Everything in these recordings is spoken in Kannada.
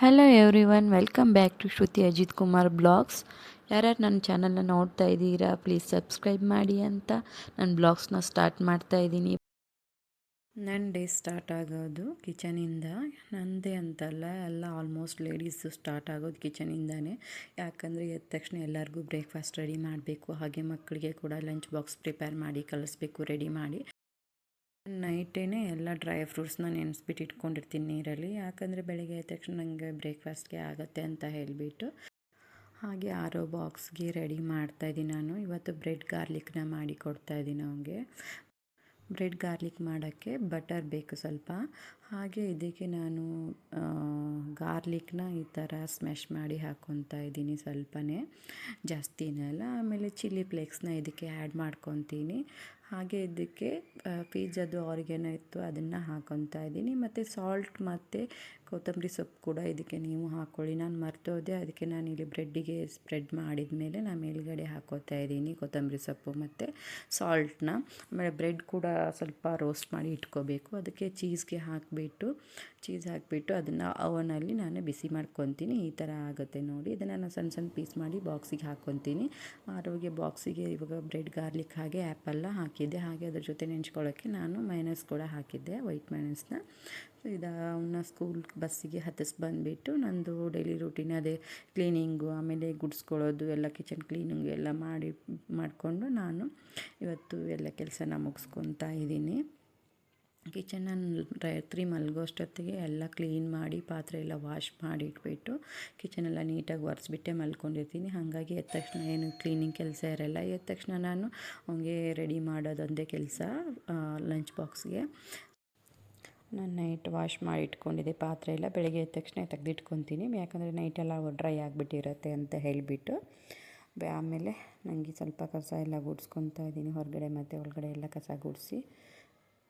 Hello everyone welcome back to Shruti Ajith Kumar vlogs ಯಾರ್ಯಾರು ನನ್ನ ಚಾನಲ್ನ ನೋಡ್ತಾ ಇದ್ದೀರಾ ಪ್ಲೀಸ್ ಸಬ್ಸ್ಕ್ರೈಬ್ ಮಾಡಿ ಅಂತ ನನ್ನ ಬ್ಲಾಗ್ಸ್ನ ಸ್ಟಾರ್ಟ್ ಮಾಡ್ತಾ ಇದ್ದೀನಿ. ನನ್ನ ಡೇ ಸ್ಟಾರ್ಟ್ ಆಗೋದು ಕಿಚನಿಂದ ನನ್ನದೇ ಅಂತಲ್ಲ, ಎಲ್ಲ ಆಲ್ಮೋಸ್ಟ್ ಲೇಡೀಸು ಸ್ಟಾರ್ಟ್ ಆಗೋದು ಕಿಚನಿಂದಾನೇ ಯಾಕಂದರೆ ಎದ್ದ ತಕ್ಷಣ ಎಲ್ಲರಿಗೂ ಬ್ರೇಕ್ಫಾಸ್ಟ್ ರೆಡಿ ಮಾಡಬೇಕು, ಹಾಗೆ ಮಕ್ಕಳಿಗೆ ಕೂಡ ಲಂಚ್ ಬಾಕ್ಸ್ ಪ್ರಿಪೇರ್ ಮಾಡಿ, ಕಲಿಸ್ಬೇಕು ರೆಡಿ ಮಾಡಿ. ನೈಟೇ ಎಲ್ಲ ಡ್ರೈ ಫ್ರೂಟ್ಸ್ನ ನೆನೆಸ್ಬಿಟ್ಟು ಇಟ್ಕೊಂಡಿರ್ತೀನಿ ನೀರಲ್ಲಿ. ಯಾಕಂದರೆ ಬೆಳಗ್ಗೆ ಎದ್ದ ತಕ್ಷಣ ನನಗೆ ಬ್ರೇಕ್ಫಾಸ್ಟ್ಗೆ ಆಗುತ್ತೆ ಅಂತ ಹೇಳಿಬಿಟ್ಟು ಹಾಗೆ ಆರೋ ಬಾಕ್ಸ್ಗೆ ರೆಡಿ ಮಾಡ್ತಾಯಿದ್ದೀನಿ ನಾನು. ಇವತ್ತು ಬ್ರೆಡ್ ಗಾರ್ಲಿಕ್ನ ಮಾಡಿ ಕೊಡ್ತಾಯಿದ್ದೀನಿ ಅವನಿಗೆ. ಬ್ರೆಡ್ ಗಾರ್ಲಿಕ್ ಮಾಡೋಕ್ಕೆ ಬಟರ್ ಬೇಕು ಸ್ವಲ್ಪ. ಹಾಗೆ ಇದಕ್ಕೆ ನಾನು ಗಾರ್ಲಿಕ್ನ ಈ ಥರ ಸ್ಮ್ಯಾಶ್ ಮಾಡಿ ಹಾಕ್ಕೊತಾ ಇದ್ದೀನಿ ಸ್ವಲ್ಪನೇ. ಜಾಸ್ತಿನಲ್ಲ ಆಮೇಲೆ ಚಿಲ್ಲಿ ಫ್ಲೇಕ್ಸ್ನ ಇದಕ್ಕೆ ಆ್ಯಡ್ ಮಾಡ್ಕೊತೀನಿ. ಹಾಗೆ ಇದಕ್ಕೆ ಪಿಜ್ಜಾದು ಆರಿಗೆನೋ ಇತ್ತು ಅದನ್ನು ಹಾಕೊತಾ ಇದ್ದೀನಿ. ಮತ್ತು ಸಾಲ್ಟ್ ಮತ್ತು ಕೊತ್ತಂಬರಿ ಸೊಪ್ಪು ಕೂಡ ಇದಕ್ಕೆ ನೀವು ಹಾಕ್ಕೊಳ್ಳಿ ನಾನು ಮರ್ತೋದೆ, ಅದಕ್ಕೆ ನಾನು ಇಲ್ಲಿ ಬ್ರೆಡ್ಡಿಗೆ ಸ್ಪ್ರೆಡ್ ಮಾಡಿದ ಮೇಲೆ ನಾನು ಮೇಲುಗಡೆ ಹಾಕೋತಾ ಇದ್ದೀನಿ ಕೊತ್ತಂಬರಿ ಸೊಪ್ಪು ಮತ್ತು ಸಾಲ್ಟ್ನ ಆಮೇಲೆ ಬ್ರೆಡ್ ಕೂಡ ಸ್ವಲ್ಪ ರೋಸ್ಟ್ ಮಾಡಿ ಇಟ್ಕೋಬೇಕು. ಅದಕ್ಕೆ ಚೀಸ್ಗೆ ಹಾಕಿಬಿಟ್ಟು ಚೀಸ್ ಹಾಕಿಬಿಟ್ಟು ಅದನ್ನು ಅವನಲ್ಲಿ ನಾನು ಬಿಸಿ ಮಾಡ್ಕೊತೀನಿ ಈ ಥರ ಆಗುತ್ತೆ ನೋಡಿ. ಇದನ್ನು ನಾನು ಸಣ್ಣ ಸಣ್ಣ ಪೀಸ್ ಮಾಡಿ ಬಾಕ್ಸಿಗೆ ಹಾಕ್ಕೊತೀನಿ ಆರೋಗ್ಯ ಬಾಕ್ಸಿಗೆ ಇವಾಗ ಬ್ರೆಡ್ ಗಾರ್ಲಿಕ್ ಹಾಗೆ ಆ್ಯಪಲ್ಲ ಹಾಕಿದ್ದೆ. ಹಾಗೆ ಅದ್ರ ಜೊತೆ ನೆಂಚ್ಕೊಳ್ಳೋಕ್ಕೆ ನಾನು ಮೈನಸ್ ಕೂಡ ಹಾಕಿದ್ದೆ ವೈಟ್ ಮೈನಸ್ನ ಇದು ಅವನ್ನ ಸ್ಕೂಲ್ ಬಸ್ಸಿಗೆ ಹತ್ತಿಸ್ ಬಂದುಬಿಟ್ಟು ನಂದು ಡೈಲಿ ರೂಟೀನ್ ಅದೇ ಕ್ಲೀನಿಂಗು ಆಮೇಲೆ ಗುಡ್ಸ್ಕೊಳ್ಳೋದು, ಎಲ್ಲ ಕಿಚನ್ ಕ್ಲೀನಿಂಗು ಎಲ್ಲ ಮಾಡಿ, ಮಾಡಿಕೊಂಡು ನಾನು ಇವತ್ತು ಎಲ್ಲ ಕೆಲಸನ ಮುಗಿಸ್ಕೊತಾ ಇದ್ದೀನಿ. ಕಿಚನನ್ನು ರಾತ್ರಿ ಮಲಗೋಷ್ಟೊತ್ತಿಗೆ ಎಲ್ಲ ಕ್ಲೀನ್ ಮಾಡಿ, ಪಾತ್ರೆ ಎಲ್ಲ ವಾಶ್ ಮಾಡಿ ಇಟ್ಬಿಟ್ಟು ಕಿಚನೆಲ್ಲ ನೀಟಾಗಿ ಒರೆಸ್ಬಿಟ್ಟೆ ಮಲ್ಕೊಂಡಿರ್ತೀನಿ. ಹಾಗಾಗಿ ಎದ್ದ ತಕ್ಷಣ ಏನು ಕ್ಲೀನಿಂಗ್ ಕೆಲಸ ಇರಲ್ಲ. ಎದ್ದ ತಕ್ಷಣ ನಾನು ಅವನಿಗೆ ರೆಡಿ ಮಾಡೋದೊಂದೇ ಕೆಲಸ ಲಂಚ್ ಬಾಕ್ಸ್ಗೆ. ನಾನು ನೈಟ್ ವಾಶ್ ಮಾಡಿ ಇಟ್ಕೊಂಡಿದ್ದೆ ಪಾತ್ರೆ ಎಲ್ಲ. ಬೆಳಗ್ಗೆ ಎದ್ದ ತಕ್ಷಣ ತೆಗೆದಿಟ್ಕೊತೀನಿ. ಯಾಕಂದರೆ ನೈಟೆಲ್ಲ ಡ್ರೈ ಆಗಿಬಿಟ್ಟಿರುತ್ತೆ ಅಂತ ಹೇಳಿಬಿಟ್ಟು. ಆಮೇಲೆ ನನಗೆ ಸ್ವಲ್ಪ ಕಸ ಎಲ್ಲ ಗುಡಿಸ್ಕೊತಾ ಇದ್ದೀನಿ. ಹೊರಗಡೆ ಮತ್ತು ಒಳಗಡೆ ಎಲ್ಲ ಕಸ ಗುಡಿಸಿ.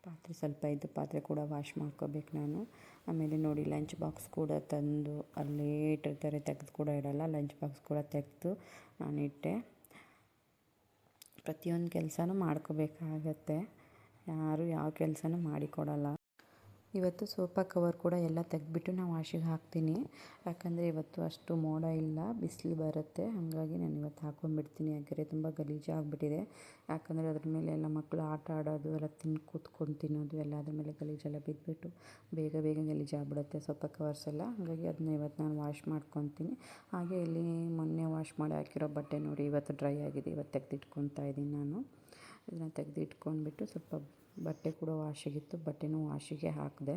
ಪಾತ್ರೆ ಸ್ವಲ್ಪ ಇದ್ದು ಪಾತ್ರೆ ಕೂಡ ವಾಶ್ ಮಾಡ್ಕೋಬೇಕು ನಾನು. ಆಮೇಲೆ ನೋಡಿ ಲಂಚ್ ಬಾಕ್ಸ್ ಕೂಡ ತಂದು ಅಲ್ಲೇ ಇಟ್ಟಿರ್ತಾರೆ, ತೆಗೆದು ಕೂಡ ಇಡಲ್ಲ. ಲಂಚ್ ಬಾಕ್ಸ್ ಕೂಡ ತೆಗೆದು ನಾನು ಇಟ್ಟೆ. ಪ್ರತಿಯೊಂದು ಕೆಲಸನೂ ಮಾಡ್ಕೋಬೇಕಾಗತ್ತೆ. ಯಾರು ಯಾವ ಕೆಲಸನೂ ಮಾಡಿಕೊಡಲ್ಲ ಇವತ್ತು ಸೋಫಾ ಕವರ್ ಕೂಡ ಎಲ್ಲ ತೆಗೆದ್ಬಿಟ್ಟು ನಾವು ವಾಶಿಗೆ ಹಾಕ್ತೀನಿ. ಯಾಕಂದರೆ ಇವತ್ತು ಅಷ್ಟು ಮೋಡ ಇಲ್ಲ, ಬಿಸಿಲು ಬರುತ್ತೆ. ಹಾಗಾಗಿ ನಾನು ಇವತ್ತು ಹಾಕ್ಕೊಂಡ್ಬಿಡ್ತೀನಿ ಯಾಕೆಂದರೆ ತುಂಬ ಗಲೀಜು ಆಗಿಬಿಟ್ಟಿದೆ. ಯಾಕಂದರೆ ಅದ್ರ ಮೇಲೆ ಎಲ್ಲ ಮಕ್ಕಳು ಆಟ ಆಡೋದು, ಎಲ್ಲ ತಿಂದು ಕೂತ್ಕೊಂಡು ತಿನ್ನೋದು, ಎಲ್ಲ ಅದ್ರ ಮೇಲೆ ಗಲೀಜೆಲ್ಲ ಬಿದ್ದುಬಿಟ್ಟು ಬೇಗ ಬೇಗ ಗಲೀಜು ಆಗಿಬಿಡುತ್ತೆ ಸೋಫಾ ಕವರ್ಸ್ ಎಲ್ಲ. ಹಾಗಾಗಿ ಅದನ್ನ ಇವತ್ತು ನಾನು ವಾಶ್ ಮಾಡ್ಕೊತೀನಿ. ಹಾಗೆ ಇಲ್ಲಿ ಮೊನ್ನೆ ವಾಶ್ ಮಾಡಿ ಹಾಕಿರೋ ಬಟ್ಟೆ ನೋಡಿ ಇವತ್ತು ಡ್ರೈ ಆಗಿದೆ. ಇವತ್ತು ತೆಗೆದಿಟ್ಕೊತಾ ಇದ್ದೀನಿ ನಾನು. ಇದನ್ನ ತೆಗೆದಿಟ್ಕೊಂಡ್ಬಿಟ್ಟು ಸ್ವಲ್ಪ ಬಟ್ಟೆ ಕೂಡ ವಾಶಿಗಿತ್ತು, ಬಟ್ಟೆನೂ ವಾಶಿಗೆ ಹಾಕಿದೆ.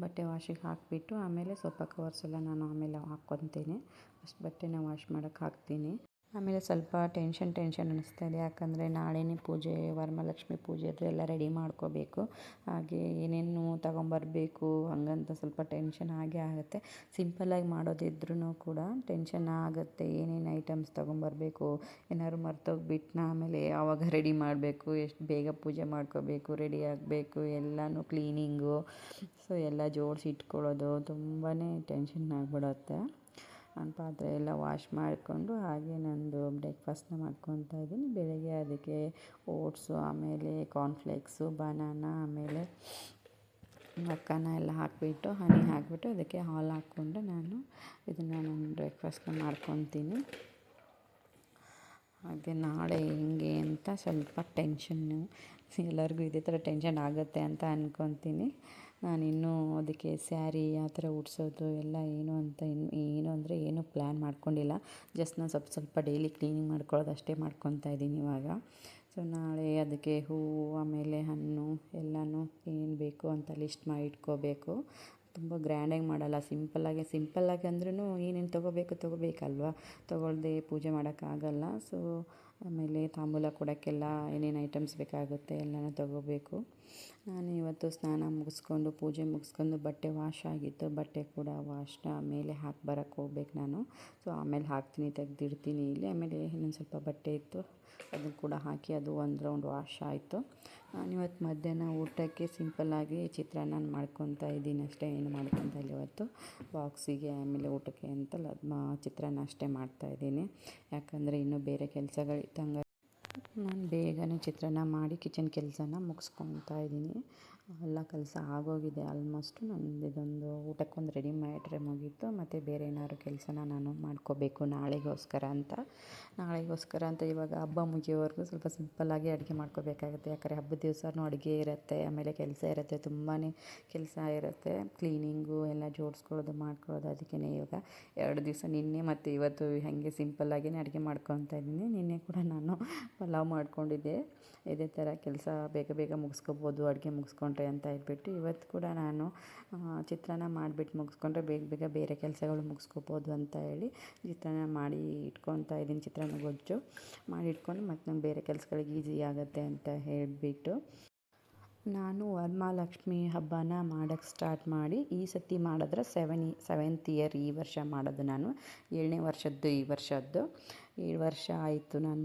ಬಟ್ಟೆ ವಾಶಿಗೆ ಹಾಕಿಬಿಟ್ಟು ಆಮೇಲೆ ಸ್ವಲ್ಪ ಕವರ್ಸ್ ಎಲ್ಲ ನಾನು ಆಮೇಲೆ ಹಾಕ್ಕೊತೀನಿ. ಫಸ್ಟ್ ಬಟ್ಟೆನ ವಾಶ್ ಮಾಡೋಕ್ಕೆ ಹಾಕ್ತೀನಿ. ಆಮೇಲೆ ಸ್ವಲ್ಪ ಟೆನ್ಷನ್ ಟೆನ್ಷನ್ ಅನ್ನಿಸ್ತಾ ಇದೆ. ಯಾಕಂದರೆ ನಾಳೆನೇ ಪೂಜೆ, ವರಮಹಾಲಕ್ಷ್ಮಿ ಪೂಜೆ ಅದು ಎಲ್ಲ ರೆಡಿ ಮಾಡ್ಕೋಬೇಕು. ಹಾಗೆ ಏನೇನು ತಗೊಂಬರಬೇಕು, ಹಂಗಂತ ಸ್ವಲ್ಪ ಟೆನ್ಷನ್ ಆಗೇ ಆಗುತ್ತೆ. ಸಿಂಪಲ್ಲಾಗಿ ಮಾಡೋದಿದ್ರೂ ಕೂಡ ಟೆನ್ಷನ್ ಆಗುತ್ತೆ. ಏನೇನು ಐಟಮ್ಸ್ ತೊಗೊಂಬರ್ಬೇಕು, ಏನಾದ್ರು ಮರ್ತೋಗ್ಬಿಟ್ನ ಆಮೇಲೆ ಯಾವಾಗ ರೆಡಿ ಮಾಡಬೇಕು. ಎಷ್ಟು ಬೇಗ ಪೂಜೆ ಮಾಡ್ಕೋಬೇಕು ರೆಡಿ ಆಗಬೇಕು. ಎಲ್ಲನೂ ಕ್ಲೀನಿಂಗು ಸೊ ಎಲ್ಲ ಜೋಡಿಸಿ ಇಟ್ಕೊಳ್ಳೋದು ತುಂಬಾ ಟೆನ್ಷನ್ ಆಗಿಬಿಡುತ್ತೆ. ನಾನು ಪಾತ್ರೆ ಎಲ್ಲ ವಾಶ್ ಮಾಡಿಕೊಂಡು ಹಾಗೆ ನಂದು ಬ್ರೇಕ್ಫಾಸ್ಟ್ನ ಮಾಡ್ಕೊತಾ ಇದ್ದೀನಿ. ಬೆಳಗ್ಗೆ ಅದಕ್ಕೆ ಓಟ್ಸು ಆಮೇಲೆ ಕಾರ್ನ್ಫ್ಲೇಕ್ಸು ಬನಾನ ಆಮೇಲೆ ಮಕ್ಕನ ಎಲ್ಲ ಹಾಕಿಬಿಟ್ಟು ಹನಿ ಹಾಕಿಬಿಟ್ಟು ಅದಕ್ಕೆ ಹಾಲು ಹಾಕ್ಕೊಂಡು ನಾನು ಇದನ್ನು ನಾನು ಬ್ರೇಕ್ಫಾಸ್ಟ್ನ ಮಾಡ್ಕೊತೀನಿ ಹಾಗೆ ನಾಳೆ ಹೆಂಗೆ ಅಂತ ಸ್ವಲ್ಪ ಟೆನ್ಷನ್ನು ಎಲ್ಲರಿಗೂ ಇದೇ ಥರ ಟೆನ್ಷನ್ ಆಗುತ್ತೆ ಅಂತ ಅಂದ್ಕೊತೀನಿ ನಾನಿನ್ನೂ ಅದಕ್ಕೆ ಸ್ಯಾರಿ ಆ ಥರ ಉಡ್ಸೋದು ಎಲ್ಲ ಏನು ಅಂತ ಇನ್ನು ಏನು ಅಂದರೆ ಏನೂ ಪ್ಲ್ಯಾನ್ ಮಾಡ್ಕೊಂಡಿಲ್ಲ. ಜಸ್ಟ್ ನಾನು ಸ್ವಲ್ಪ ಸ್ವಲ್ಪ ಡೈಲಿ ಕ್ಲೀನಿಂಗ್ ಮಾಡ್ಕೊಳ್ಳೋದು ಅಷ್ಟೇ ಮಾಡ್ಕೊತಾ ಇದ್ದೀನಿ ಇವಾಗ. ಸೊ ನಾಳೆ ಅದಕ್ಕೆ ಹೂವು, ಆಮೇಲೆ ಹಣ್ಣು ಎಲ್ಲನೂ ಏನು ಬೇಕು ಅಂತ ಲಿಸ್ಟ್ ಮಾಡಿ ಇಟ್ಕೋಬೇಕು. ತುಂಬ ಗ್ರ್ಯಾಂಡಾಗಿ ಮಾಡಲ್ಲ. ಸಿಂಪಲ್ಲಾಗಿ ಸಿಂಪಲ್ಲಾಗಿ ಅಂದ್ರೂ ಏನೇನು ತೊಗೋಬೇಕು ತೊಗೋಬೇಕಲ್ವ? ತೊಗೊಳ್ದೆ ಪೂಜೆ ಮಾಡೋಕ್ಕಾಗಲ್ಲ. ಸೊ ಆಮೇಲೆ ತಾಂಬೂಲ ಕೊಡೋಕ್ಕೆಲ್ಲ ಏನೇನು ಐಟಮ್ಸ್ ಬೇಕಾಗುತ್ತೆ ಎಲ್ಲನೂ ತಗೋಬೇಕು. ನಾನು ಇವತ್ತು ಸ್ನಾನ ಮುಗಿಸ್ಕೊಂಡು ಪೂಜೆ ಮುಗಿಸ್ಕೊಂಡು ಬಟ್ಟೆ ವಾಶ್ ಆಗಿತ್ತು. ಬಟ್ಟೆ ಕೂಡ ವಾಶ್ನ ಮೇಲೆ ಹಾಕಿ ಬರೋಕ್ಕೆ ಹೋಗ್ಬೇಕು ನಾನು. ಸೊ ಆಮೇಲೆ ಹಾಕ್ತೀನಿ, ತೆಗೆದಿಡ್ತೀನಿ ಇಲ್ಲಿ. ಆಮೇಲೆ ಇನ್ನೊಂದು ಸ್ವಲ್ಪ ಬಟ್ಟೆ ಇತ್ತು. ಅದನ್ನು ಕೂಡ ಹಾಕಿ ಅದು ಒಂದು ರೌಂಡ್ ವಾಶ್ ಆಯಿತು. ನಾನು ಇವತ್ತು ಮಧ್ಯಾಹ್ನ ಊಟಕ್ಕೆ ಸಿಂಪಲ್ಲಾಗಿ ಚಿತ್ರಾನ್ನ ಮಾಡ್ಕೊತಾ ಇದ್ದೀನಿ ಅಷ್ಟೇ. ಏನು ಮಾಡ್ಕೊತಾ ಇಲ್ಲ ಇವತ್ತು. ಬಾಕ್ಸಿಗೆ ಆಮೇಲೆ ಊಟಕ್ಕೆ ಅಂತ ಚಿತ್ರಾನ್ನ ಅಷ್ಟೇ ಮಾಡ್ತಾಯಿದ್ದೀನಿ ಯಾಕಂದರೆ ಇನ್ನೂ ಬೇರೆ ಕೆಲಸಗಳಿತ್ತು ನಾನು ಬೇಗನೆ ಚಿತ್ರಾನ್ನ ಮಾಡಿ ಕಿಚನ್ ಕೆಲಸನ ಮುಗಿಸ್ಕೊತಾ ಇದ್ದೀನಿ. ಎಲ್ಲ ಕೆಲಸ ಆಗೋಗಿದೆ. ಆಲ್ಮೋಸ್ಟು ನಂದು ಇದೊಂದು ಊಟಕ್ಕೊಂದು ರೆಡಿ ಮಾಡಿಟ್ರೆ ಮುಗೀತು. ಮತ್ತು ಬೇರೆ ಏನಾದ್ರು ಕೆಲಸನ ನಾನು ಮಾಡ್ಕೋಬೇಕು ನಾಳೆಗೋಸ್ಕರ ಅಂತ. ನಾಳೆಗೋಸ್ಕರ ಅಂತ ಇವಾಗ ಹಬ್ಬ ಮುಗಿಯೋವರೆಗೂ ಸ್ವಲ್ಪ ಸಿಂಪಲ್ಲಾಗಿ ಅಡುಗೆ ಮಾಡ್ಕೋಬೇಕಾಗುತ್ತೆ. ಯಾಕಂದರೆ ಹಬ್ಬದ ದಿವಸನೂ ಅಡುಗೆ ಇರುತ್ತೆ, ಆಮೇಲೆ ಕೆಲಸ ಇರುತ್ತೆ ತುಂಬಾ ಕೆಲಸ ಇರುತ್ತೆ. ಕ್ಲೀನಿಂಗು ಎಲ್ಲ ಜೋಡಿಸ್ಕೊಳ್ಳೋದು, ಮಾಡ್ಕೊಳ್ಳೋದು ಅದಕ್ಕೆ ಇವಾಗ ಎರಡು ದಿವಸ ನಿನ್ನೆ ಮತ್ತು ಇವತ್ತು ಹಾಗೆ ಸಿಂಪಲ್ಲಾಗಿಯೇ ಅಡುಗೆ ಮಾಡ್ಕೊತಾ ಇದ್ದೀನಿ. ನಿನ್ನೆ ಕೂಡ ನಾನು ಪಲಾವ್ ಮಾಡ್ಕೊಂಡಿದ್ದೆ. ಇದೇ ಥರ ಕೆಲಸ ಬೇಗ ಬೇಗ ಮುಗಿಸ್ಕೋಬೋದು, ಅಡುಗೆ ಮುಗಿಸ್ಕೊಂಡ್ರೆ ಅಂತ ಹೇಳ್ಬಿಟ್ಟು ಇವತ್ತು ಕೂಡ ನಾನು ಚಿತ್ರಾನ್ನ ಮಾಡಿಬಿಟ್ಟು ಮುಗಿಸ್ಕೊಂಡ್ರೆ ಬೇಗ ಬೇಗ ಬೇರೆ ಕೆಲಸಗಳು ಮುಗಿಸ್ಕೋಬೋದು ಅಂತ ಹೇಳಿ ಚಿತ್ರಾನ್ನ ಮಾಡಿ ಇಟ್ಕೊತಾ ಇದ್ದೀನಿ ಚಿತ್ರಾನ್ನ ಗೊಜ್ಜು. ಮಾಡಿ ಇಟ್ಕೊಂಡು ಮತ್ತು ನಂಗೆ ಬೇರೆ ಕೆಲಸಗಳಿಗೆ ಈಸಿ ಆಗುತ್ತೆ ಅಂತ ಹೇಳಿಬಿಟ್ಟು. ನಾನು ವರಮಹಾಲಕ್ಷ್ಮಿ ಹಬ್ಬನ ಮಾಡೋಕ್ಕೆ ಸ್ಟಾರ್ಟ್ ಮಾಡಿ, ಈ ಸತಿ ಮಾಡಿದ್ರೆ ಸೆವೆನ್ ಸೆವೆಂತ್ ಇಯರ್ ಈ ವರ್ಷ ಮಾಡೋದು ನಾನು, ಏಳನೇ ವರ್ಷದ್ದು ಈ ವರ್ಷದ್ದು. ಏಳು ವರ್ಷ ಆಯಿತು, ನಾನು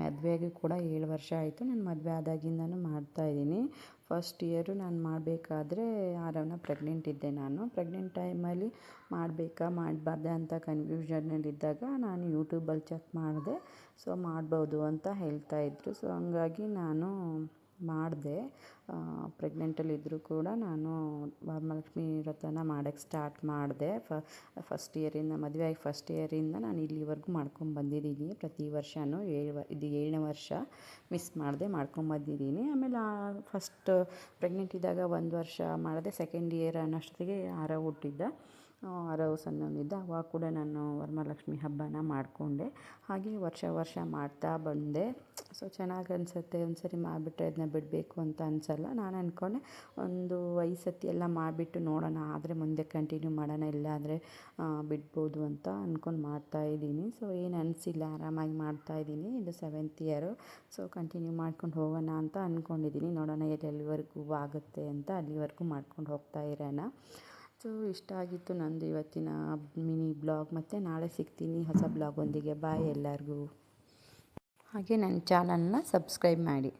ಮದುವೆಗೆ ಕೂಡ ಏಳು ವರ್ಷ ಆಯಿತು, ನಾನು ಮದುವೆ ಆದಾಗಿಂದನೂ ಮಾಡ್ತಾಯಿದ್ದೀನಿ ಫಸ್ಟ್ ಇಯರು ನಾನು ಮಾಡಬೇಕಾದ್ರೆ ಆರವನ ಪ್ರೆಗ್ನೆಂಟ್ ಇದ್ದೆ ನಾನು. ಪ್ರೆಗ್ನೆಂಟ್ ಟೈಮಲ್ಲಿ ಮಾಡಬೇಕಾ, ಮಾಡಬಾರ್ದೆ ಅಂತ ಕನ್ಫ್ಯೂಷನ್ನಲ್ಲಿದ್ದಾಗ ನಾನು ಯೂಟ್ಯೂಬಲ್ಲಿ ಚೆಕ್ ಮಾಡಿದೆ. ಸೊ ಮಾಡ್ಬೋದು ಅಂತ ಹೇಳ್ತಾಯಿದ್ರು ಸೊ ಹಂಗಾಗಿ ನಾನು ಮಾಡಿದೆ. ಪ್ರೆಗ್ನೆಂಟಲ್ಲಿದ್ದರೂ ಕೂಡ ನಾನು ವರಮಹಾಲಕ್ಷ್ಮಿ ವ್ರತನ ಮಾಡೋಕ್ಕೆ ಸ್ಟಾರ್ಟ್ ಮಾಡಿದೆ. ಫಸ್ಟ್ ಇಯರಿಂದ ಮದುವೆ ಆಗಿ ಫಸ್ಟ್ ಇಯರಿಂದ ನಾನು ಇಲ್ಲಿವರೆಗೂ ಮಾಡ್ಕೊಂಬಂದಿದ್ದೀನಿ ಪ್ರತಿ ವರ್ಷವೂ ಏಳು ಇದು ಏಳನೇ ವರ್ಷ ಮಿಸ್ ಮಾಡದೆ ಮಾಡ್ಕೊಂಬಂದಿದ್ದೀನಿ ಆಮೇಲೆ ಫಸ್ಟ್ ಪ್ರೆಗ್ನೆಂಟ್ ಇದ್ದಾಗ ಒಂದು ವರ್ಷ ಮಾಡಿದೆ. ಸೆಕೆಂಡ್ ಇಯರ್ ಅನ್ನೋಷ್ಟೊತ್ತಿಗೆ ಆರವ್ ಹುಟ್ಟಿದ್ದ. ಆರವ್ ಸಣ್ಣವನಿದ್ದ ಅವಾಗ ಕೂಡ ನಾನು ವರಮಹಾಲಕ್ಷ್ಮಿ ಹಬ್ಬನ ಮಾಡಿಕೊಂಡೆ. ಹಾಗೆ ವರ್ಷ ವರ್ಷ ಮಾಡ್ತಾ ಬಂದೆ. ಸೊ ಚೆನ್ನಾಗಿ ಅನಿಸುತ್ತೆ. ಒಂದು ಸರಿ ಮಾಡಿಬಿಟ್ರೆ ಅದನ್ನ ಬಿಡಬೇಕು ಅಂತ ಅನಿಸಲ್ಲ. ನಾನು ಅಂದ್ಕೊಂಡೆ ಒಂದು ಐದು ಸತಿ ಎಲ್ಲ ಮಾಡಿಬಿಟ್ಟು ನೋಡೋಣ. ಆದರೆ ಮುಂದೆ ಕಂಟಿನ್ಯೂ ಮಾಡೋಣ. ಇಲ್ಲ ಅಂದರೆ ಬಿಡ್ಬೋದು ಅಂತ ಅಂದ್ಕೊಂಡು ಮಾಡ್ತಾಯಿದ್ದೀನಿ ಸೊ ಏನು ಅನಿಸಿಲ್ಲ. ಆರಾಮಾಗಿ ಮಾಡ್ತಾಯಿದ್ದೀನಿ ಇದು ಸೆವೆಂತ್ ಇಯರು ಸೊ ಕಂಟಿನ್ಯೂ ಮಾಡ್ಕೊಂಡು ಹೋಗೋಣ ಅಂತ ಅಂದ್ಕೊಂಡಿದ್ದೀನಿ ನೋಡೋಣ ಎಲ್ಲೆಲ್ಲಿವರೆಗೂ ಆಗುತ್ತೆ ಅಂತ ಅಲ್ಲಿವರೆಗೂ ಮಾಡ್ಕೊಂಡು ಹೋಗ್ತಾ ಇರೋಣ. ಸೊ ಇಷ್ಟ ಆಗಿತ್ತು ನಂದು ಇವತ್ತಿನ ಮಿನಿ ಬ್ಲಾಗ್. ಮತ್ತು ನಾಳೆ ಸಿಗ್ತೀನಿ ಹೊಸ ಬ್ಲಾಗೊಂದಿಗೆ ಬಾಯ್ ಎಲ್ಲರಿಗೂ. ಹಾಗೆ ನನ್ನ ಚಾನಲ್ನ ಸಬ್ಸ್ಕ್ರೈಬ್ ಮಾಡಿ.